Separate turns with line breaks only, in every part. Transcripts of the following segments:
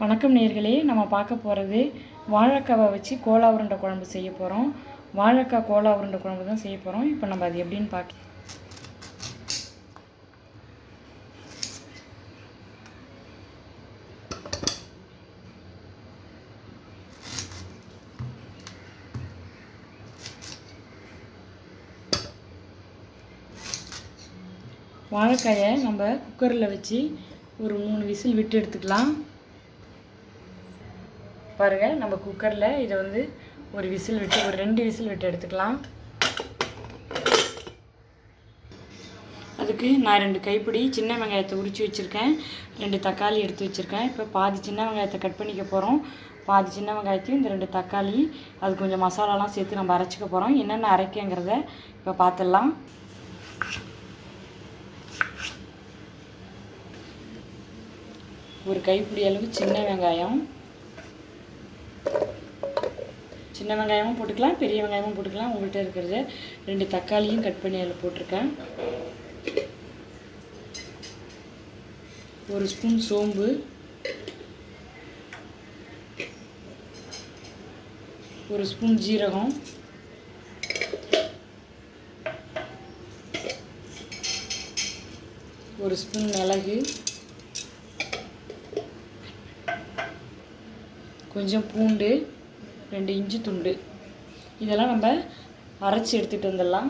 வணக்கம் நேர்களே நம்ம பார்க்க போகிறது வாழைக்காவை வச்சு கோலா உருண்டை குழம்பு செய்ய போகிறோம் வாழைக்காய் கோலா உருண்டை குழம்பு தான் செய்ய போகிறோம் இப்போ நம்ம அது எப்படின்னு பார்க்க வாழைக்காயை நம்ம குக்கரில் வச்சு ஒரு மூணு விசில் விட்டு எடுத்துக்கலாம். பாருங்கள் நம்ம குக்கரில் இதை வந்து ஒரு விசில் விட்டு ஒரு ரெண்டு விசில் விட்டு எடுத்துக்கலாம். அதுக்கு நான் ரெண்டு கைப்பிடி சின்ன வெங்காயத்தை உரித்து வச்சுருக்கேன். ரெண்டு தக்காளி எடுத்து வச்சுருக்கேன். இப்போ பாதி சின்ன வெங்காயத்தை கட் பண்ணிக்க போகிறோம் பாதி சின்ன வெங்காயத்தையும் இந்த ரெண்டு தக்காளி அது கொஞ்சம் மசாலாலாம் சேர்த்து நம்ம அரைச்சிக்க போகிறோம் என்னென்ன அரைக்கங்கிறத இப்போ பார்த்துடலாம் ஒரு கைப்பிடி அளவு சின்ன வெங்காயம். சின்ன வெங்காயமும் போட்டுக்கலாம் பெரிய வெங்காயமும் போட்டுக்கலாம். உங்கள்கிட்ட இருக்கிறது ரெண்டு தக்காளியும் கட் பண்ணி அதில் போட்டிருக்கேன். ஒரு ஸ்பூன் சோம்பு. ஒரு ஸ்பூன் ஜீரகம். ஒரு ஸ்பூன் மிளகு. கொஞ்சம் பூண்டு ரெண்டு இஞ்சி துண்டு. இதெல்லாம் நம்ம அரைச்சி எடுத்துகிட்டு வந்துடலாம்.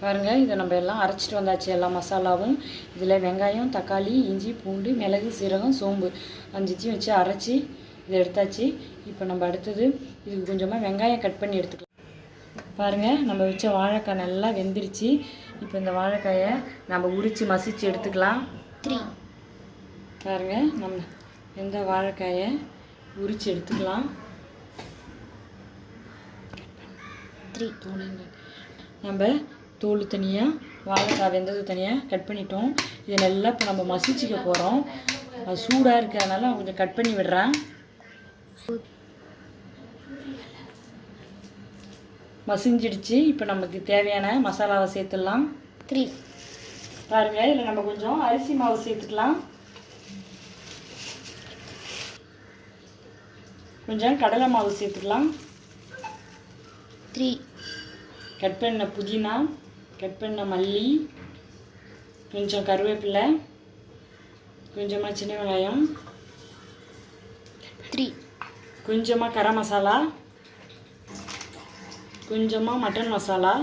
பாருங்கள் இதை நம்ம எல்லாம் அரைச்சிட்டு வந்தாச்சு எல்லா மசாலாவும். இதில் வெங்காயம் தக்காளி இஞ்சி பூண்டு மிளகு சீரகம் சோம்பு அஞ்சுத்தையும் வச்சு அரைச்சி இதை எடுத்தாச்சு. இப்போ நம்ம அடுத்தது இதுக்கு கொஞ்சமாக வெங்காயம் கட் பண்ணி எடுத்துக்கலாம். பாருங்கள் நம்ம வச்ச வாழைக்காய் நல்லா வெந்துருச்சு. இப்போ இந்த வாழைக்காயை நம்ம உரித்து மசிச்சு எடுத்துக்கலாம். பாருங்கள் நம்ம வெந்த வாழைக்காயை உரித்து எடுத்துக்கலாம். நம்ம தோல் தனியாக வாழைக்காய் வெந்தது தனியாக கட் பண்ணிட்டோம். இதை நல்லா இப்போ நம்ம மசிச்சுக்க போகிறோம் அது சூடாக இருக்கிறதுனால கொஞ்சம் கட் பண்ணி விடுறேன். மசிஞ்சிடுச்சு. இப்போ நமக்கு தேவையான மசாலாவை சேர்த்துடலாம்.
த்ரீ
பாருங்க இதில் நம்ம கொஞ்சம் அரிசி மாவு சேர்த்துக்கலாம். கொஞ்சம் கடலை மாவு சேர்த்துக்கலாம்.
த்ரீ
கட் பண்ண புதினா கட் பண்ண மல்லி கொஞ்சம் கருவேப்பிலை கொஞ்சமாக சின்ன வெங்காயம்.
த்ரீ
கொஞ்சமாக கரம் மசாலா கொஞ்சமாக மட்டன் மசாலா.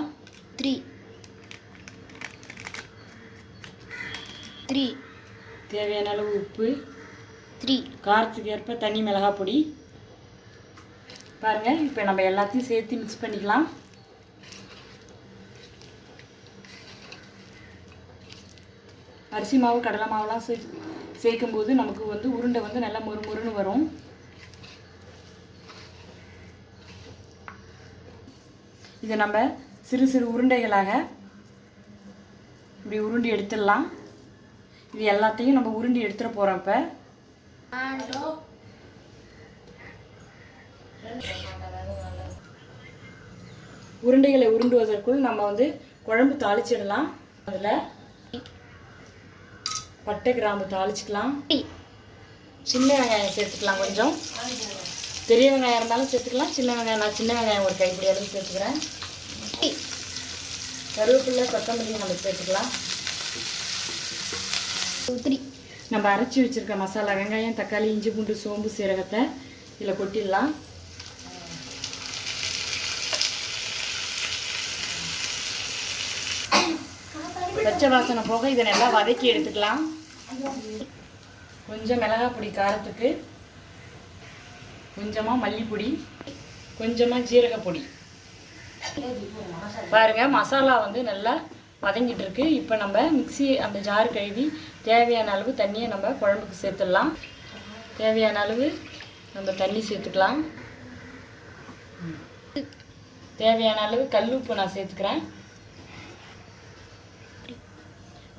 த்ரீ த்ரீ
தேவையான அளவு உப்பு.
த்ரீ
காரத்துக்கு ஏற்ப தனி மிளகாய் பொடி. பாருங்கள் இப்போ நம்ம எல்லாத்தையும் சேர்த்து மிக்ஸ் பண்ணிக்கலாம். அரிசி மாவு கடலை மாவுலாம் சே சேர்க்கும்போது நமக்கு வந்து உருண்டை வந்து நல்லா மொறு மொறுன்னு வரும். இதை நம்ம சிறு சிறு உருண்டைகளாக இப்படி உருண்டி எடுத்துடலாம். இது எல்லாத்தையும் நம்ம உருண்டி எடுத்துகிட்டு போகிறோம் இப்போ. உருண்டைகளை உருண்டுவதற்குள் நம்ம வந்து குழம்பு தாளிச்சிடலாம். அதில் பட்டை கிராம்பு தாளிச்சிக்கலாம். சின்ன வெங்காயம் சேர்த்துக்கலாம் கொஞ்சம். பெரிய வெங்காயம் இருந்தாலும் சேர்த்துக்கலாம். சின்ன வெங்காயம் நான் சின்ன வெங்காயம் ஒரு கைப்பிடி அளவு சேர்த்துக்கிறேன்.
த்ரீ
கருவேப்பிலை கொத்தமல்லி நம்ம சேர்த்துக்கலாம்.
த்ரீ
நம்ம அரைச்சி வச்சிருக்க மசாலா வெங்காயம் தக்காளி இஞ்சி பூண்டு சோம்பு சீரகத்தை இதில் கொட்டிடலாம். பச்சை வாசனை போக இதை நல்லா வதக்கி எடுத்துக்கலாம். கொஞ்சம் மிளகாய் பொடி காரத்துக்கு கொஞ்சமாக மல்லிப்பொடி கொஞ்சமாக ஜீரகப்பொடி பாருங்கள் பாருங்க மசாலா வந்து நல்லா வதங்கிட்டு இருக்கு. இப்போ நம்ம மிக்ஸி அந்த ஜார் கழுவி தேவையான அளவு தண்ணியை நம்ம குழம்புக்கு சேர்த்துடலாம். தேவையான அளவு நம்ம தண்ணி சேர்த்துக்கலாம். தேவையான அளவு கல் உப்பு நான் சேர்த்துக்கிறேன்.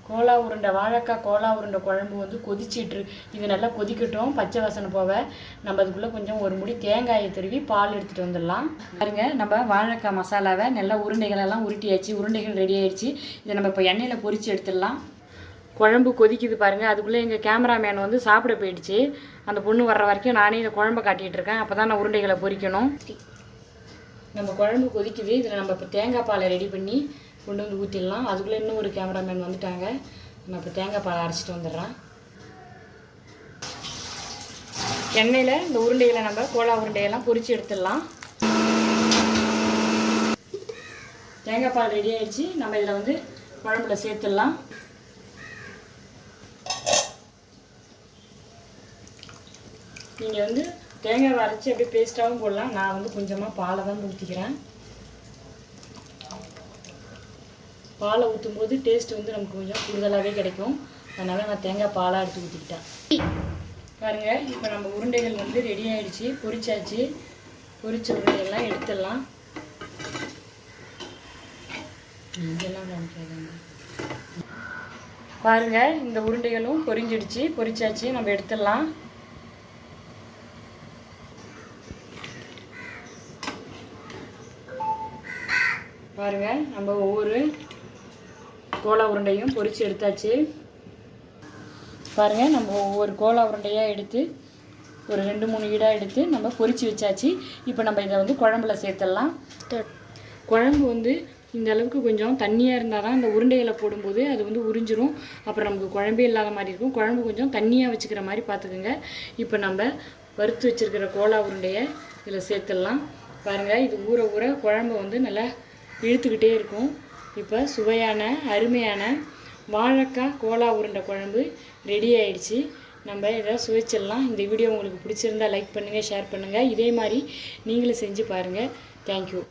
கோலா உருண்டை வாழைக்காய் கோலா உருண்டை குழம்பு வந்து கொதிச்சிட்டு இது நல்லா கொதிக்கட்டும் பச்சை வாசனை போக. நம்ம அதுக்குள்ளே கொஞ்சம் ஒரு முடி தேங்காயை துருவி பால் எடுத்துகிட்டு வந்துடலாம். பாருங்க நம்ம வாழைக்காய் மசாலாவை நல்லா உருண்டைகளெல்லாம் உருட்டியாச்சு உருண்டைகள் ரெடி ஆயிடுச்சு. இதை நம்ம இப்போ எண்ணெயில் பொரித்து எடுத்துடலாம். குழம்பு கொதிக்குது பாருங்கள் அதுக்குள்ளே எங்கள் கேமராமேன் வந்து சாப்பிட போயிடுச்சு. அந்த பொண்ணு வர்ற வரைக்கும் நானே இந்த குழம்ப காட்டிகிட்டு இருக்கேன். அப்போ தான் நான் உருண்டைகளை பொரிக்கணும் நம்ம குழம்பு கொதிக்குது இதில் நம்ம இப்போ தேங்காய் பாலை ரெடி பண்ணி கொண்டு வந்து ஊற்றிடலாம் அதுக்குள்ளே இன்னும் ஒரு கேமராமேன் வந்துட்டாங்க. நான் இப்போ தேங்காய் பால் அரைச்சிட்டு வந்துடுறேன். எண்ணெயில் இந்த உருண்டைகளை நம்ம கோலா உருண்டையெல்லாம் பொறிச்சு எடுத்துடலாம். தேங்காய் பால் ரெடி ஆயிடுச்சு. நம்ம இதில் வந்து குழம்புல சேர்த்துடலாம். நீங்கள் வந்து தேங்காய் அரைச்சி அப்படியே பேஸ்ட்டாகவும் போடலாம். நான் வந்து கொஞ்சமாக பாலை தான் ஊற்றிக்கிறேன் பாலை ஊற்றும் போது டேஸ்ட் வந்து நமக்கு கொஞ்சம் கூடுதலாகவே கிடைக்கும். அதனால் நான் தேங்காய் பாலாக எடுத்து ஊற்றிக்கிட்டேன் பாருங்க இப்போ நம்ம உருண்டைகள் வந்து ரெடி ஆகிடுச்சு பொரிச்சாச்சு. பொரிச்ச உருண்டைகள்லாம் எடுத்துடலாம். இதெல்லாம் பாருங்க இந்த உருண்டைகளும் பொரிஞ்சிடுச்சு. பொரிச்சாச்சு. நம்ம எடுத்துடலாம். பாருங்க நம்ம ஒவ்வொரு கோலா உருண்டையும் பொரிச்சு எடுத்தாச்சு. பாருங்க நம்ம ஒவ்வொரு கோலா உருண்டையாக எடுத்து ஒரு ரெண்டு மூணு ஈடாக எடுத்து நம்ம பொரிச்சு வச்சாச்சு. இப்போ நம்ம இதை வந்து குழம்புல சேர்த்துடலாம். குழம்பு வந்து இந்த அளவுக்கு கொஞ்சம் தண்ணியாக இருந்தால் தான் இந்த உருண்டைகளை போடும்போது அது வந்து உறிஞ்சிரும். அப்புறம் நமக்கு குழம்பே இல்லாத மாதிரி இருக்கும். குழம்பு கொஞ்சம் தண்ணியாக வச்சுக்கிற மாதிரி பார்த்துக்குங்க. இப்போ நம்ம வறுத்து வச்சிருக்கிற கோலா உருண்டையை இதில் சேர்த்துடலாம். பாருங்கள் இது ஊற ஊற குழம்பு வந்து நல்லா இழுத்துக்கிட்டே இருக்கும். இப்போ சுவையான அருமையான வாழைக்காய் கோலா உருண்டை குழம்பு ரெடி ஆயிடுச்சு. நம்ம இதை சுவைச்சிடலாம். இந்த வீடியோ உங்களுக்கு பிடிச்சிருந்தா லைக் பண்ணுங்கள் ஷேர் பண்ணுங்கள் இதே மாதிரி நீங்களும் செஞ்சு பாருங்கள் தேங்க்யூ